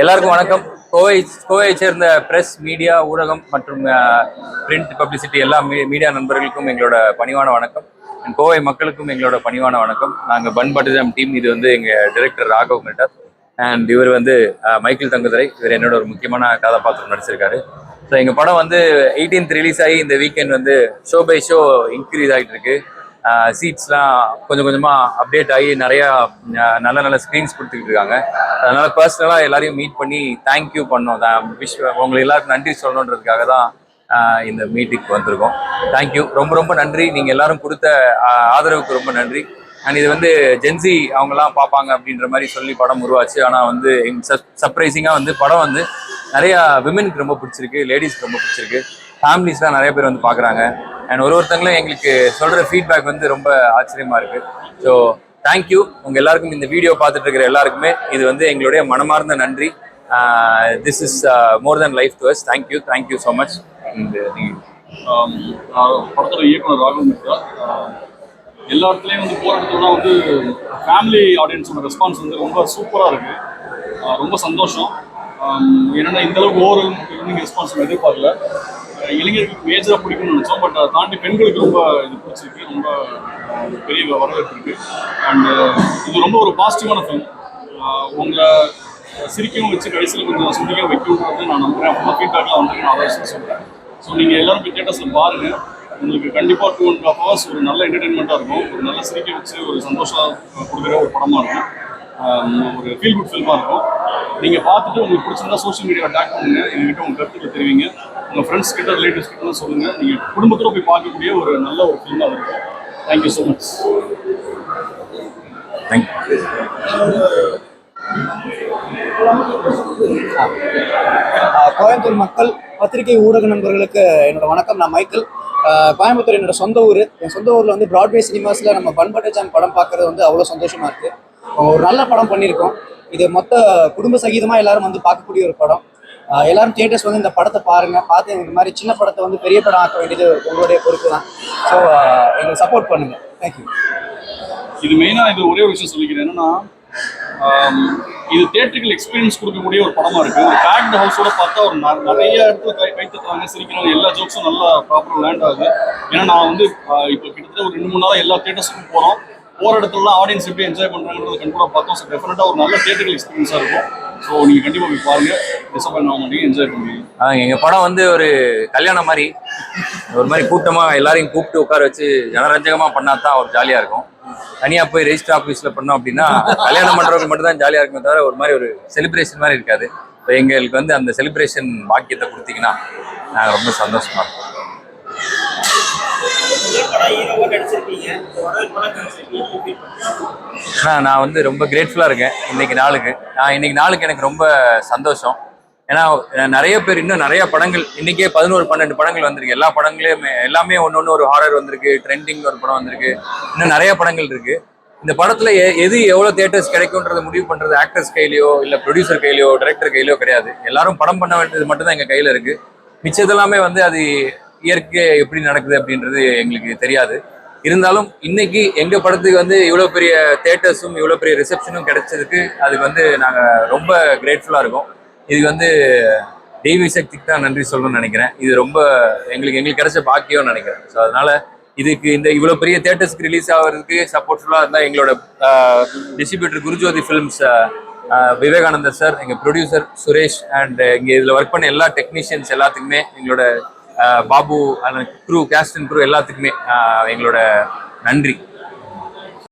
எல்லாருக்கும் வணக்கம். கோவை கோவையை சேர்ந்த பிரஸ் மீடியா ஊடகம் மற்றும் பிரிண்ட் பப்ளிசிட்டி எல்லா மீடியா நண்பர்களுக்கும் எங்களோட பணிவான வணக்கம். கோவை மக்களுக்கும் எங்களோட பணிவான வணக்கம். நாங்கள் பன் பட்டிதம் டீம் இது வந்து எங்கள் டைரக்டர் ராகவ் மெட்டர் அண்ட் இவர் வந்து மைக்கேல் தங்குதுரை. இவர் என்னோட ஒரு முக்கியமான கதாபாத்திரம் நடிச்சிருக்காரு. ஸோ எங்கள் படம் வந்து 18th ரிலீஸ் ஆகி இந்த வீக்கெண்ட் வந்து ஷோ பை ஷோ இன்க்ரீஸ் ஆகிட்டு இருக்கு. சீட்ஸ்லாம் கொஞ்சம் கொஞ்சமாக அப்டேட் ஆகி நிறையா நல்ல நல்ல ஸ்க்ரீன்ஸ் கொடுத்துக்கிட்டு இருக்காங்க. அதனால் பர்சனலாக எல்லாரையும் மீட் பண்ணி தேங்க்யூ பண்ணோம். விஷ் உங்களுக்கு எல்லாருக்கும் நன்றி சொல்லணுன்றதுக்காக தான் இந்த மீட்டிங்க்கு வந்திருக்கோம். தேங்க்யூ ரொம்ப ரொம்ப நன்றி. நீங்கள் எல்லாரும் கொடுத்த ஆதரவுக்கு ரொம்ப நன்றி. அண்ட் இது வந்து ஜென்சி அவங்கலாம் பார்ப்பாங்க அப்படின்ற மாதிரி சொல்லி படம் உருவாச்சு. ஆனால் வந்து சர்ப்ரைசிங்காக வந்து படம் வந்து நிறையா விமனுக்கு ரொம்ப பிடிச்சிருக்கு லேடிஸ்க்கு ரொம்ப பிடிச்சிருக்கு. ஃபேமிலிஸ்லாம் நிறைய பேர் வந்து பார்க்குறாங்க. அண்ட் ஒரு ஒருத்தங்களும் எங்களுக்கு சொல்கிற ஃபீட்பேக் வந்து ரொம்ப ஆச்சரியமாக இருக்குது ஸோ தேங்க்யூ உங்கள் எல்லாருக்கும் இந்த வீடியோ பார்த்துட்டு இருக்கிற எல்லாருக்குமே இது வந்து எங்களுடைய மனமார்ந்த நன்றி. This is more than life to us thank you thank you so much இந்த ஆம், படத்தோட இயக்குனர் ராகுல் மித்ரா uh, எல்லா இடத்துலையும் வந்து போகிற வந்து ஃபேமிலி ஆடியன்ஸோட ரெஸ்பான்ஸ் வந்து ரொம்ப சூப்பராக இருக்குது uh, ரொம்ப சந்தோஷம். Um, என்னென்னா இந்தளவுக்கு ஓவர் ரெஸ்பான்ஸ் எதிர்பார்க்கல. ஆ, இளைஞர்களுக்கு மேஜராக பிடிக்கும்னு நினச்சோம். பட் அதை தாண்டி பெண்களுக்கு ரொம்ப இது பிடிச்சிருக்கு. ரொம்ப பெரிய வரவேற்பு இருக்கு. அண்ட் uh, இது ரொம்ப ஒரு பாசிட்டிவான ஃபிலிம் uh, உங்களை சிரிக்கவும் வச்சு கடைசியில் கொஞ்சம் சிந்திக்க வைக்கணுன்றது நான் நம்புறேன். அப்புறமா ஃபீட்பேக்லாம் வந்து நான் அதை சொல்கிறேன் ஸோ நீங்கள் எல்லாரும் போய் தேட்டர்ஸில் பாருங்கள் உங்களுக்கு கண்டிப்பாக டூ அண்ட் ஹாஃப் ஹவர்ஸ் ஒரு நல்ல என்டர்டைன்மெண்ட்டாக இருக்கும். ஒரு நல்ல சிரிக்க வச்சு ஒரு சந்தோஷம் uh, கொடுக்குற ஒரு படமாக இருக்கும். Um, ஒரு ஃபீல் குட் ஃபில்மாக இருக்கும். நீங்கள் பார்த்துட்டு உங்களுக்கு பிடிச்சிருந்தா சோஷியல் மீடியாவில் டேக் பண்ணுங்க. எங்ககிட்ட உங்கள் கருத்துக்களை தெரிவிங்க. உங்கள் ஃப்ரெண்ட்ஸ் கிட்ட ரிலேட்டிவ்ஸ் கிட்ட சொல்லுங்கள் நீங்கள் குடும்பத்தோட போய் பார்க்கக்கூடிய ஒரு நல்ல ஒரு ஃபில்மாக இருக்கும். Thank you so much thank you Coimbatore மக்கள் பத்திரிகை ஊடக நண்பர்களுக்கு என்னோட வணக்கம். நான் மைக்கேல். கோயம்புத்தூர் என்னோட சொந்த ஊர். என் சொந்த ஊரில் வந்து பிராட்வே சினிமாஸில் நம்ம பண்பட்டச்சான் படம் பார்க்கறது வந்து அவ்வளோ சந்தோஷமா இருக்கு. ஒரு நல்ல படம் பண்ணியிருக்கோம். இது மொத்த குடும்ப சகிதமாக எல்லாரும் வந்து பார்க்கக்கூடிய ஒரு படம். எல்லாரும் தியேட்டர்ஸ் வந்து இந்த படத்தை பாருங்க. பார்த்து இந்த மாதிரி சின்ன படத்தை வந்து பெரிய படம் ஆக்க வேண்டியது உங்களுடைய பொறுப்பு தான். ஸோ எங்களுக்கு சப்போர்ட் பண்ணுங்க. தேங்க்யூ இது மெயினாக இது ஒரே விஷயம் சொல்லிக்கிறேன். என்னன்னா இது தேட்டருக்கு எக்ஸ்பீரியன்ஸ் கொடுக்கக்கூடிய ஒரு படமா இருக்கு. ஒரு பேக்ட் ஹவுஸோட பார்த்தா ஒரு ந- நிறைய இடத்துல கை கை சிரிக்கிறாங்க எல்லா ஜோக்ஸும் நல்லா ப்ராப்பராக லேண்ட் ஆகுது. ஏன்னா நான் வந்து இப்போ கிட்டத்தட்ட ஒரு ரெண்டு மூணு நேரம் எல்லா தேட்டர்ஸுக்கும் போகிறோம் போகிற இடத்துலலாம் ஆடியன்ஸ் எப்படி என்ஜாய் பண்ணுறாங்கன்றத கண்டிப்பாக பார்த்தோம். ஸோ டெஃபினட்டாக ஒரு நல்ல தேட்டர்கள் எக்ஸ்பீரியன்ஸாக இருக்கும். ஸோ நீங்கள் கண்டிப்பாக போய் பாருங்கள் டிசப்பாயின் ஆக மாட்டீங்க என்ஜாய் பண்ணுவீங்க எங்க படம் வந்து ஒரு கல்யாணம் மாதிரி. ஒரு மாதிரி கூட்டமா எல்லாரையும் கூப்பிட்டு உட்கார வச்சு ஜனரஞ்சகமா பண்ணா தான் ஒரு ஜாலியா இருக்கும். தனியா போய் ரெஜிஸ்டர் ஆஃபீஸில் பண்ணோம் அப்படின்னா கல்யாணம் பண்றவங்க மட்டும் தான் ஜாலியா இருக்குமே தவிர ஒரு மாதிரி ஒரு செலிப்ரேஷன் மாதிரி இருக்காது. இப்போ எங்களுக்கு வந்து அந்த செலிப்ரேஷன் பாக்கியத்தை கொடுத்தீங்கன்னா நாங்கள் ரொம்ப சந்தோஷமா இருக்கும் நான் வந்து ரொம்ப கிரேட்ஃபுல்லாக இருக்கேன் இன்னைக்கு நாளுக்கு. நான் இன்னைக்கு நாளுக்கு எனக்கு ரொம்ப சந்தோஷம். ஏன்னா நிறைய பேர் இன்னும் நிறைய படங்கள் இன்னைக்கே பதினோரு பன்னெண்டு படங்கள் வந்திருக்கு. எல்லா படங்களையுமே எல்லாமே ஒன்று ஒன்று ஒரு ஹாரர் வந்திருக்கு ட்ரெண்டிங் ஒரு படம் வந்திருக்கு. இன்னும் நிறைய படங்கள் இருக்கு. இந்த படத்துல எது எவ்வளோ தேட்டர்ஸ் கிடைக்கும்ன்றத முடிவு பண்றது ஆக்டர்ஸ் கையிலயோ இல்ல ப்ரொடியூசர் கையிலயோ டைரக்டர் கையிலயோ கிடையாது. எல்லாரும் படம் பண்ண வேண்டியது மட்டும் தான் எங்க கையில இருக்கு. மிச்சதெல்லாமே வந்து அது இயற்கை எப்படி நடக்குது அப்படின்றது எங்களுக்கு தெரியாது. இருந்தாலும் இன்னைக்கு எங்க படத்துக்கு வந்து இவ்வளவு பெரிய தேட்டர்ஸும் இவ்வளவு பெரிய ரிசப்ஷனும் கிடைச்சதுக்கு அதுக்கு வந்து நாங்க ரொம்ப கிரேட்ஃபுல்லா இருக்கோம். இதுக்கு வந்து தெய்வ சக்திக்கு தான் நன்றி சொல்லணும்னு நினைக்கிறேன். இது ரொம்ப எங்களுக்கு எங்களுக்கு கிடைச்ச பாக்கியம்னு நினைக்கிறேன். ஸோ அதனால இதுக்கு இந்த இவ்வளோ பெரிய தேட்டர்ஸ்க்கு ரிலீஸ் ஆகிறதுக்கு சப்போர்ட்ஃபுல்லாக இருந்தால் எங்களோட டிஸ்ட்ரிபியூட்டர் குருஜோதி ஃபிலிம்ஸ் விவேகானந்தர் சார் எங்கள் ப்ரொடியூசர் சுரேஷ் அண்ட் இங்கே இதில் ஒர்க் பண்ண எல்லா டெக்னீஷியன்ஸ் எல்லாத்துக்குமே எங்களோட Babu Babu crew cast and crew எல்லாத்துக்குமே எங்களோட நன்றி.